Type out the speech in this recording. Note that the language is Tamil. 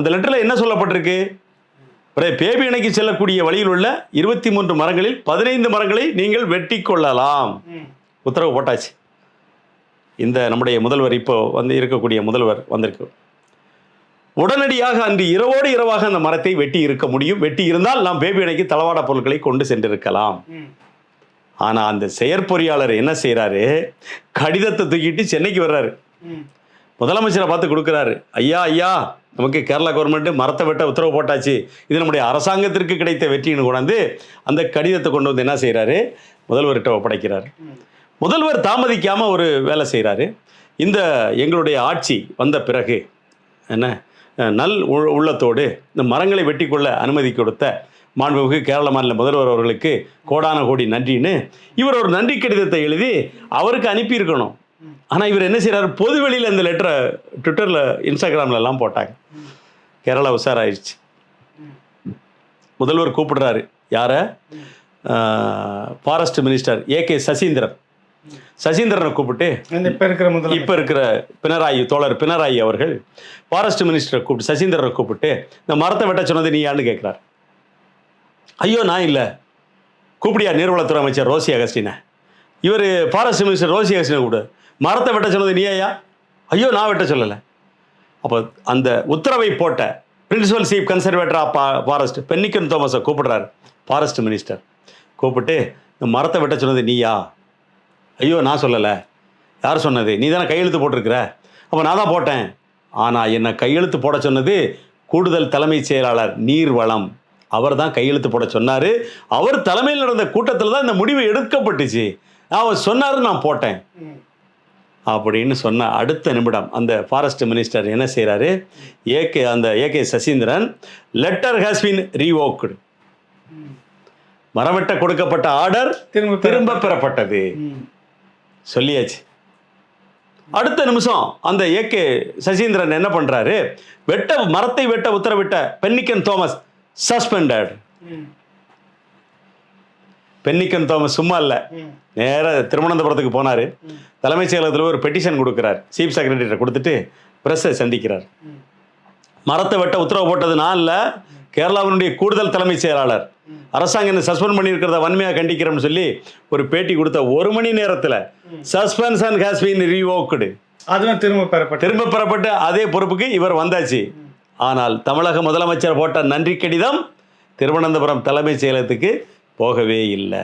அந்த லெட்டரில் என்ன சொல்லப்பட்டிருக்கு? ஒரே பேபி அணைக்கு செல்லக்கூடிய வழியில் உள்ள இருபத்தி மூன்று மரங்களில் பதினைந்து மரங்களை நீங்கள் வெட்டி கொள்ளலாம். உத்தரவு போட்டாச்சு. இந்த நம்முடைய முதல்வர் இப்போ வந்து இருக்கக்கூடிய முதல்வர் வந்திருக்கு. உடனடியாக அன்று இரவோடு இரவாக அந்த மரத்தை வெட்டி இருக்க முடியும். வெட்டி இருந்தால் நாம் பேபி அணைக்கு தளவாட பொருட்களை கொண்டு சென்றிருக்கலாம். ஆனால் அந்த செயற்பொறியாளர் என்ன செய்கிறாரு கடிதத்தை தூக்கிட்டு சென்னைக்கு வர்றாரு. முதலமைச்சரை பார்த்து கொடுக்குறாரு. ஐயா ஐயா நமக்கு கேரளா கவர்மெண்ட்டு மரத்தை வெட்ட உத்தரவு போட்டாச்சு. இது நம்முடைய அரசாங்கத்திற்கு கிடைத்த வெற்றின்னு கொண்டாந்து அந்த கடிதத்தை கொண்டு வந்து என்ன செய்கிறாரு முதல்வர்கிட்ட ஒப்படைக்கிறார். முதல்வர் தாமதிக்காமல் ஒரு வேலை செய்கிறாரு இந்த எங்களுடைய ஆட்சி வந்த பிறகு என்ன நல் உ- உள்ளத்தோடு இந்த மரங்களை வெட்டிக்கொள்ள அனுமதி கொடுத்த மாண்புமிகு கேரள மாநில முதல்வர் அவர்களுக்கு கோடான கோடி நன்றின்னு இவர் ஒரு நன்றி கடிதத்தை எழுதி அவருக்கு அனுப்பியிருக்கணும். ஆனால் இவர் என்ன செய்கிறார் பொது வெளியில் இந்த லெட்டரை ட்விட்டரில் இன்ஸ்டாகிராம்ல எல்லாம் போட்டாங்க. கேரளா உஷாராயிருச்சு முதல்வர் கூப்பிடுறாரு. யாரை? Forest minister A K Saseendran. சசீந்திரனை கூப்பிட்டு இப்ப இருக்கிற முதல்ல இப்போ இருக்கிற பினராயி தோழர் பினராயி அவர்கள் ஃபாரஸ்ட் மினிஸ்டரை கூப்பிட்டு சசீந்திரனை கூப்பிட்டு இந்த மரத்தை வெட்ட சொன்னது நீ யான்னு கேட்குறார். ஐயோ நான் இல்லை. கூப்பிடியா நீர்வளத்துறை அமைச்சர் ரோசி அகஸ்டினை. இவர் ஃபாரஸ்ட் மினிஸ்டர் ரோசி அகஸ்டினை கூப்பிடு. மரத்தை வெட்ட சொன்னது நீயா ஐயோ நான் வெட்ட சொல்லலை. அப்போ அந்த உத்தரவை போட்ட principal chief conservator of forest Bennichan தோமஸை கூப்பிடுறாரு. Forest minister. கூப்பிட்டு இந்த மரத்தை வெட்ட சொன்னது நீயா? ஐயோ நான் சொல்லலை. யார் சொன்னது? நீ தானே கையெழுத்து போட்டிருக்கிற? அப்போ நான் தான் போட்டேன். ஆனால் என்னை கையெழுத்து போட சொன்னது கூடுதல் தலைமைச் செயலாளர் நீர்வளம். அவர் தான் கையெழுத்து போட சொன்னார். அவர் தலைமையில் நடந்த கூட்டத்தில் தான் இந்த முடிவு எடுக்கப்பட்டுச்சு. அவர் சொன்னார் நான் போட்டேன். அப்படின்னு சொன்ன அடுத்த நிமிடம் அந்த ஃபாரஸ்ட் மினிஸ்டர் என்ன செய்கிறாரு ஏகே அந்த AK Saseendran letter has been revoked. மரவெட்ட கொடுக்கப்பட்ட ஆர்டர் திரும்ப திரும்ப பெறப்பட்டது. சொல்லியாச்சு. அடுத்த நிமிஷம் அந்த ஏகே சசீந்திரன் என்ன பண்றாரு? வெட்ட மரத்தை வெட்ட உத்தரவிட்ட Bennichan Thomas suspended. Bennichan Thomas சும்மா இல்லை. ம். நேரா திருவனந்தபுரத்துக்கு போனார். தலைமைச் செயலகத்தில் ஒரு பெட்டிஷன் கொடுக்குறார். சீஃப் செக்ரட்டரிட்ட கொடுத்துட்டு ப்ரெஸ்ஸை சந்திக்கிறார். மரத்தை வெட்ட உத்தரவு போட்டது நான் இல்லை கேரளாவினுடைய கூடுதல் தலைமைச் செயலாளர். அரசாங்கம் என்ன சஸ்பெண்ட் பண்ணியிருக்கிறத வன்மையாக கண்டிக்கிறோம்னு சொல்லி ஒரு பேட்டி கொடுத்த ஒரு மணி நேரத்தில் சஸ்பென்ஷன் ஹேஸ் பீன் ரீவோக்குடு அதுவும் திரும்ப பெறப்பட்டு திரும்ப பெறப்பட்டு அதே பொறுப்புக்கு இவர் வந்தாச்சு. ஆனால் தமிழக முதலமைச்சர் போட்ட நன்றி கடிதம் திருவனந்தபுரம் தலைமைச் செயலகத்துக்கு போகவே இல்லை.